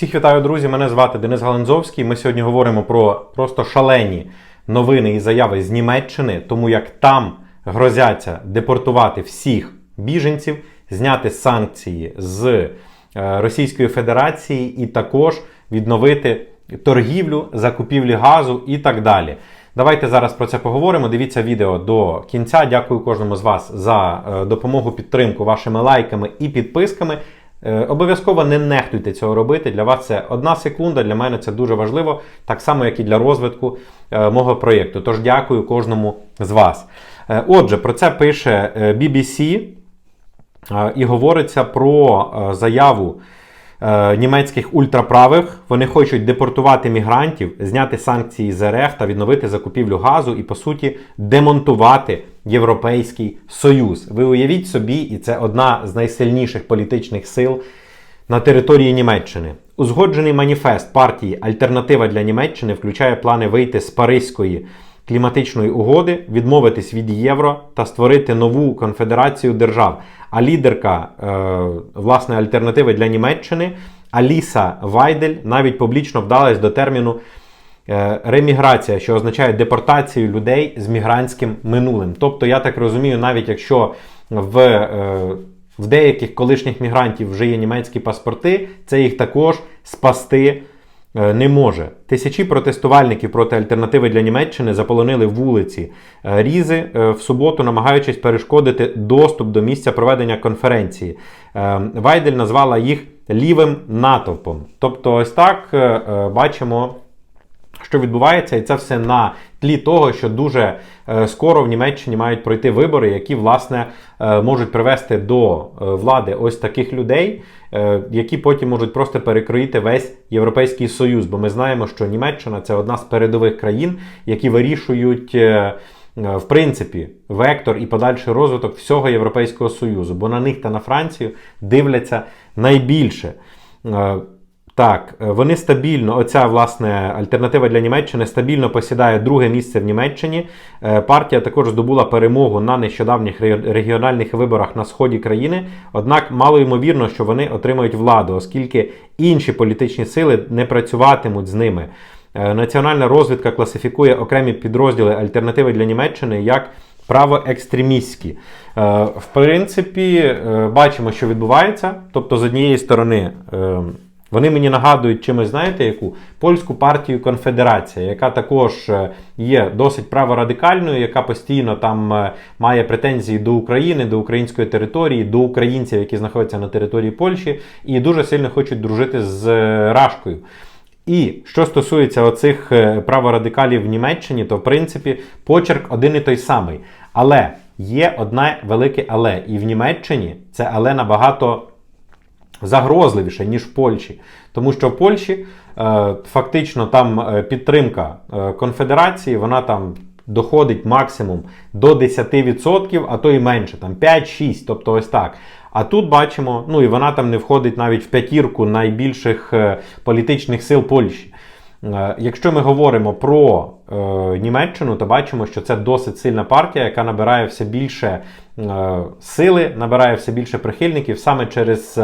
Всіх вітаю, друзі! Мене звати Денис Галанзовський. Ми сьогодні говоримо про просто шалені новини і заяви з Німеччини, тому як там грозяться депортувати всіх біженців, зняти санкції з е, Російської Федерації і також відновити торгівлю, закупівлі газу і так далі. Давайте зараз про це поговоримо. Дивіться відео до кінця. Дякую кожному з вас за е, допомогу, підтримку вашими лайками і підписками. Е, Обов'язково не нехтуйте цього робити. Для вас це одна секунда, для мене це дуже важливо, так само, як і для розвитку е, мого проєкту. Тож дякую кожному з вас. Е, Отже, про це пише BBC і говориться про заяву е, німецьких ультраправих. Вони хочуть депортувати мігрантів, зняти санкції з РФ та відновити закупівлю газу і, по суті, демонтувати Європейський Союз. Ви уявіть собі, і це одна з найсильніших політичних сил на території Німеччини. Узгоджений маніфест партії Альтернатива для Німеччини включає плани вийти з Паризької кліматичної угоди, відмовитись від євро та створити нову конфедерацію держав. А лідерка е, власне альтернативи для Німеччини Аліса Вайдель навіть публічно вдалась до терміну е, реміграція, що означає депортацію людей з мігрантським минулим. Тобто, я так розумію, навіть якщо в, е, в деяких колишніх мігрантів вже є німецькі паспорти, це їх також спасти не може. Тисячі протестувальників проти альтернативи для Німеччини заполонили вулиці е, Різи е, в суботу, намагаючись перешкодити доступ до місця проведення конференції. Е, Вайдель назвала їх лівим натовпом. Тобто, ось так е, е, бачимо що відбувається, і це все на тлі того, що дуже е, скоро в Німеччині мають пройти вибори, які власне е, можуть привести до е, влади ось таких людей, які потім можуть просто перекроїти весь Європейський Союз. Бо ми знаємо, що Німеччина це одна з передових країн, які вирішують. В принципі, вектор і подальший розвиток всього Європейського Союзу, бо на них та на Францію дивляться найбільше. Так, е, вони стабільно, оця власне альтернатива для Німеччини стабільно посідає друге місце в Німеччині. Е, Партія також здобула перемогу на нещодавніх регіональних виборах на сході країни. Однак мало ймовірно, що вони отримають владу, оскільки інші політичні сили не працюватимуть з ними. Е, Національна розвідка класифікує окремі підрозділи альтернативи для Німеччини як правоекстремістські. В принципі, бачимо, що відбувається. Тобто, з однієї сторони. Вони мені нагадують чимось, знаєте, яку польську партію Конфедерація, яка також е, є досить праворадикальною, яка постійно там е, має претензії до України, до української території, до українців, які знаходяться на території Польщі, і дуже сильно хочуть дружити з е, Рашкою. І що стосується оцих праворадикалів в Німеччині, то в принципі почерк один і той самий. Але є одне велике але. І в Німеччині це але набагато загрозливіше, ніж в Польщі. Тому що в Польщі е, фактично там е, підтримка е, конфедерації, вона там доходить максимум до 10%, а то і менше, там 5-6, тобто ось так. А тут бачимо, ну і вона там не входить навіть в п'ятірку найбільших е, політичних сил Польщі. Е, Якщо ми говоримо про е, Німеччину, то бачимо, що це досить сильна партія, яка набирає все більше е, сили, набирає все більше прихильників саме через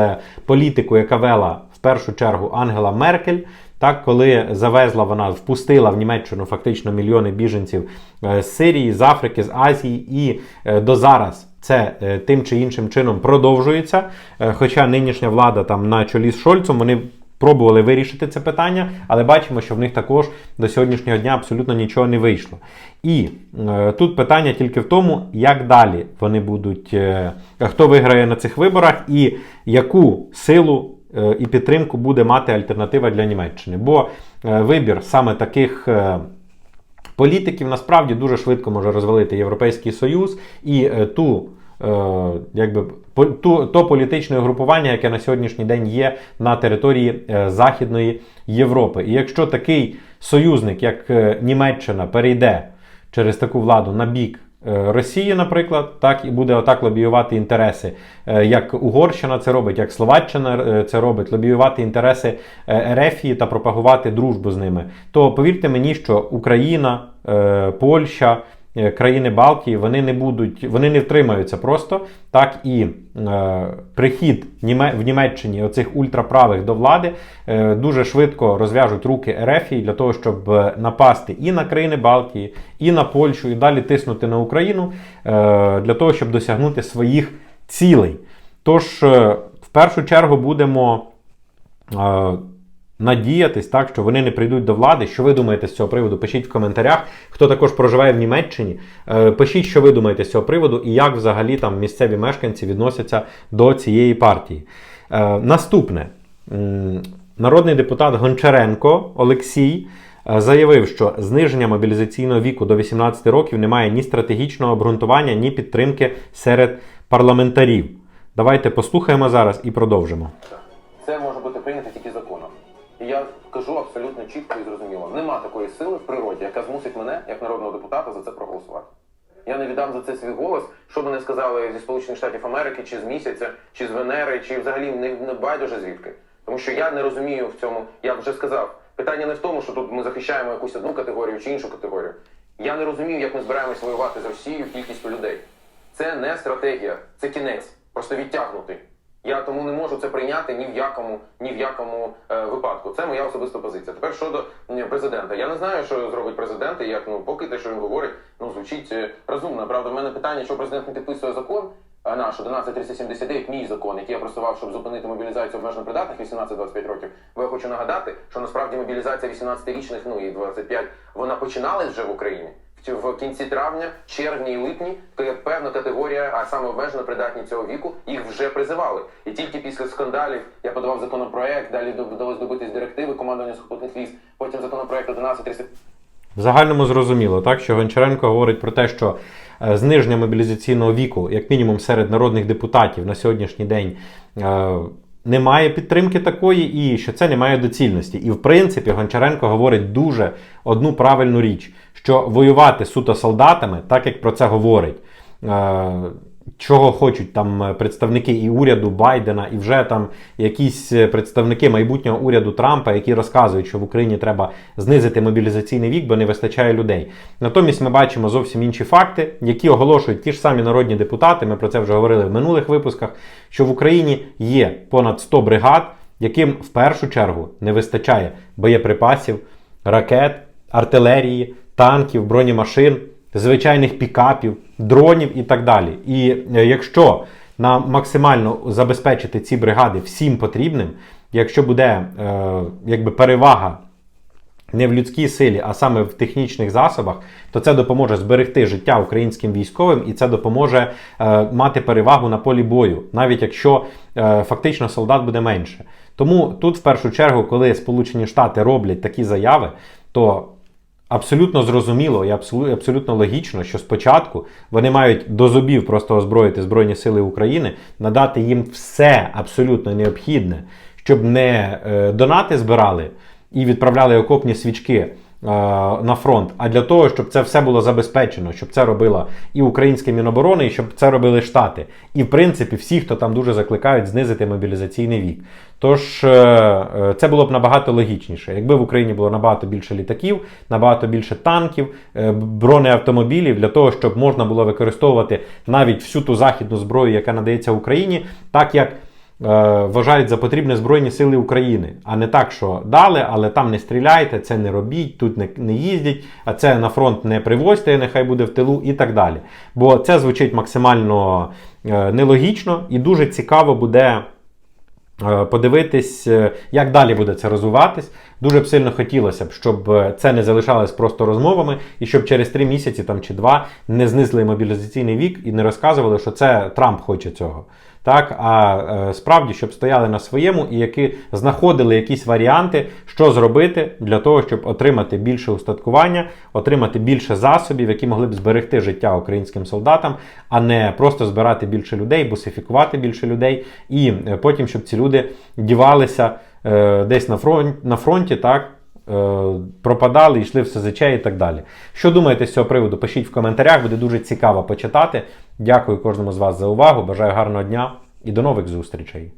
політику, яка вела в першу чергу Ангела Меркель. Так, коли завезла вона, впустила в Німеччину фактично мільйони біженців з Сирії, з Африки, з Азії, і до зараз це тим чи іншим чином продовжується. Хоча нинішня влада там на чолі з Шольцом вони пробували вирішити це питання, але бачимо, що в них також до сьогоднішнього дня абсолютно нічого не вийшло. І е, тут питання тільки в тому, як далі вони будуть, е, хто виграє на цих виборах і яку силу е, і підтримку буде мати альтернатива для Німеччини. Бо е, вибір саме таких. е, Політиків насправді дуже швидко може розвалити Європейський Союз і ту, якби по- ту, то політичне угрупування, яке на сьогоднішній день є на території е, Західної Європи. І якщо такий союзник, як е, Німеччина, перейде через таку владу на бік е, Росії, наприклад, так і буде отак лобіювати інтереси, е, як Угорщина це робить, як Словаччина е, це робить, лобіювати інтереси е, Ерефії та пропагувати дружбу з ними. То повірте мені, що Україна, е, Польща. Е, країни Балтії вони не будуть, вони не втримаються просто так і е, прихід в Німеччині оцих ультраправих до влади е, дуже швидко розв'яжуть руки РФ для того, щоб е, напасти і на країни Балтії, і на Польщу, і далі тиснути на Україну е, для того, щоб досягнути своїх цілей. Тож, е, в першу чергу, будемо е, надіятись, так, що вони не прийдуть до влади. Що ви думаєте з цього приводу? Пишіть в коментарях. Хто також проживає в Німеччині, е, пишіть, що ви думаєте з цього приводу і як взагалі там місцеві мешканці відносяться до цієї партії. Е, Наступне. Народний депутат Гончаренко Олексій е, заявив, що зниження мобілізаційного віку до 18 років не має ні стратегічного обґрунтування, ні підтримки серед парламентарів. Давайте послухаємо зараз і продовжимо. Це може бути прийнято кажу абсолютно чітко і зрозуміло. Нема такої сили в природі, яка змусить мене, як народного депутата, за це проголосувати. Я не віддам за це свій голос, що б не сказали зі Сполучених Штатів Америки, чи з місяця, чи з Венери, чи взагалі не, не байдуже звідки. Тому що я не розумію в цьому, я вже сказав, питання не в тому, що тут ми захищаємо якусь одну категорію чи іншу категорію. Я не розумію, як ми збираємось воювати з Росією кількістю людей. Це не стратегія, це кінець, просто відтягнутий. Я тому не можу це прийняти ні в якому, ні в якому е, випадку. Це моя особиста позиція. Тепер щодо президента. Я не знаю, що зробить президент, і як ну поки те, що він говорить, ну звучить е, розумно. Правда, в мене питання, що президент не підписує закон. Наш 11379, мій закон, який я просував, щоб зупинити мобілізацію обмежено придатних 18-25 років. Бо я хочу нагадати, що насправді мобілізація 18-річних, ну і 25, вона починалась вже в Україні. В кінці травня, червні і липні певна категорія, а саме обмежено придатні цього віку, їх вже призивали. І тільки після скандалів я подавав законопроект, далі вдалося добитись директиви командування сухопутних військ, потім законопроект 1130 В загальному зрозуміло, так що Гончаренко говорить про те, що е, зниження мобілізаційного віку, як мінімум серед народних депутатів на сьогоднішній день. Немає підтримки такої, і що це не має доцільності. І в принципі Гончаренко говорить дуже одну правильну річ: що воювати суто солдатами, так як про це говорить, е, чого хочуть там е, представники і уряду Байдена, і вже там якісь е, представники майбутнього уряду Трампа, які розказують, що в Україні треба знизити мобілізаційний вік, бо не вистачає людей. Натомість ми бачимо зовсім інші факти, які оголошують ті ж самі народні депутати. Ми про це вже говорили в минулих випусках. Що в Україні є понад 100 бригад, яким в першу чергу не вистачає боєприпасів, ракет, артилерії, танків, бронемашин, звичайних пікапів, дронів і так далі. І е, якщо нам максимально забезпечити ці бригади всім потрібним, якщо буде е, якби перевага не в людській силі, а саме в технічних засобах, то це допоможе зберегти життя українським військовим і це допоможе е, мати перевагу на полі бою, навіть якщо е, фактично солдат буде менше. Тому тут, в першу чергу, коли Сполучені Штати роблять такі заяви, то абсолютно зрозуміло і абсолютно, логічно, що спочатку вони мають до зубів просто озброїти Збройні Сили України, надати їм все абсолютно необхідне, щоб не е, донати збирали і відправляли окопні свічки на фронт, а для того, щоб це все було забезпечено, щоб це робила і українське Міноборони, і щоб це робили Штати. І в принципі всі, хто там дуже закликають знизити мобілізаційний вік. Тож е, е, це було б набагато логічніше, якби в Україні було набагато більше літаків, набагато більше танків, е, бронеавтомобілів для того, щоб можна було використовувати навіть всю ту західну зброю, яка надається Україні, так як. Е, Вважають за потрібне Збройні Сили України, а не так, що дали, але там не стріляйте, це не робіть, тут не, не їздіть, а це на фронт не привозьте, нехай буде в тилу і так далі. Бо це звучить максимально е, нелогічно і дуже цікаво буде е, подивитись, е, як далі буде це розвиватись. Дуже б сильно хотілося б, щоб це не залишалось просто розмовами, і щоб через три місяці там чи два не знизили мобілізаційний вік і не розказували, що це Трамп хоче цього. Так, а е, справді, щоб стояли на своєму і які знаходили якісь варіанти, що зробити для того, щоб отримати більше устаткування, отримати більше засобів, які могли б зберегти життя українським солдатам, а не просто збирати більше людей, бусифікувати більше людей, і е, потім, щоб ці люди дівалися е, десь на фронті, на фронті, так. Е, Пропадали, йшли в СЗЧ і так далі. Що думаєте з цього приводу? Пишіть в коментарях, буде дуже цікаво почитати. Дякую кожному з вас за увагу. Бажаю гарного дня і до нових зустрічей.